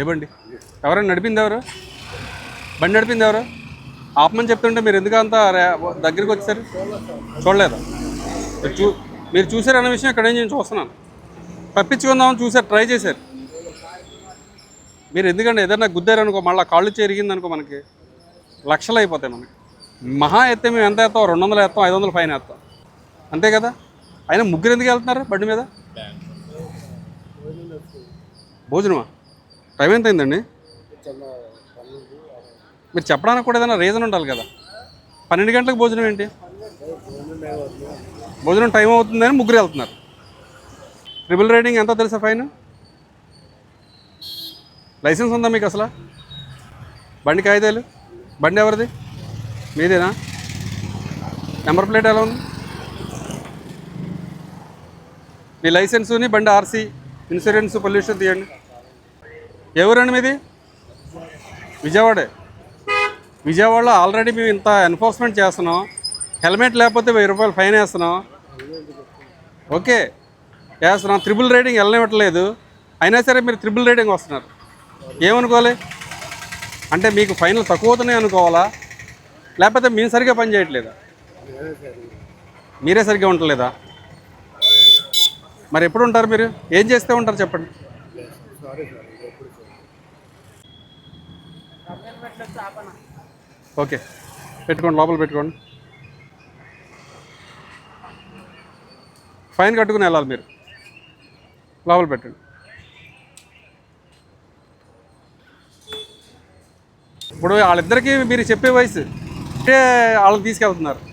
ఏ బండి ఎవరైనా నడిపింది ఎవరు? బండి నడిపింది ఎవరు? ఆపమని చెప్తుంటే మీరు ఎందుకు అంత దగ్గరికి వచ్చారు చూడలేదు? మీరు చూ మీరు చూసారు అన్న విషయం ఇక్కడ నేను చూస్తున్నాను. తప్పించుకుందామని చూసారు ట్రై చేశారు. మీరు ఎందుకంటే ఏదైనా గుద్దారు అనుకో మళ్ళీ కాళ్ళు చెరిగింది అనుకో మనకి లక్షలు అయిపోతాయి మనకి. మహా ఎత్తే మేము ఎంత ఎత్తాం? రెండు వందలు ఎత్తాం ఐదు వందలు ఫైన్ ఎత్తాం. అంతే కదా? అయినా ముగ్గురు ఎందుకు వెళ్తున్నారు బండి మీద? భోజనమా? టైం ఎంత అయిందండి? మీరు చెప్పడానికి కూడా ఏదైనా రీజన్ ఉండాలి కదా. పన్నెండు గంటలకు భోజనం ఏంటి? భోజనం టైం అవుతుందని ముగ్గురు వెళ్తున్నారు. ట్రిపుల్ రైడింగ్ ఎంత తెలుసా ఫైన్ లైసెన్స్ ఉందా మీకు అసలు? బండి కాగితాలు? బండి ఎవరిది? మీదేనా? నెంబర్ ప్లేట్ ఎలా ఉంది? మీ లైసెన్సుని బండి ఆర్సీ ఇన్సూరెన్స్ పొల్యూషన్ తీయండి. ఎవరండి మీది? విజయవాడే. విజయవాడలో ఆల్రెడీ మేము ఇంత ఎన్ఫోర్స్మెంట్ చేస్తున్నాం. హెల్మెట్ లేకపోతే వెయ్యి రూపాయలు ఫైన్ వేస్తున్నాం. ఓకే. వేస్తున్నాం. త్రిబుల్ రైడింగ్ వెళ్ళనివ్వట్లేదు. అయినా సరే మీరు త్రిబుల్ రైడింగ్ వస్తున్నారు. ఏమనుకోవాలి? అంటే మీకు ఫైనల్ తక్కువ అవుతున్నాయి అనుకోవాలా? లేకపోతే మేము సరిగ్గా పని చేయట్లేదా? మీరే సరిగ్గా ఉండలేదా మరి ఎప్పుడు ఉంటారు మీరు? ఏం చేస్తే ఉంటారు చెప్పండి. ఓకే. పెట్టుకోండి లోపల పెట్టుకోండి. ఫైన్ కట్టుకుని వెళ్ళాలి మీరు. లోపల పెట్టండి. ఇప్పుడు వాళ్ళిద్దరికీ మీరు చెప్పే వయసు. అంటే వాళ్ళని తీసుకెళ్తున్నారు.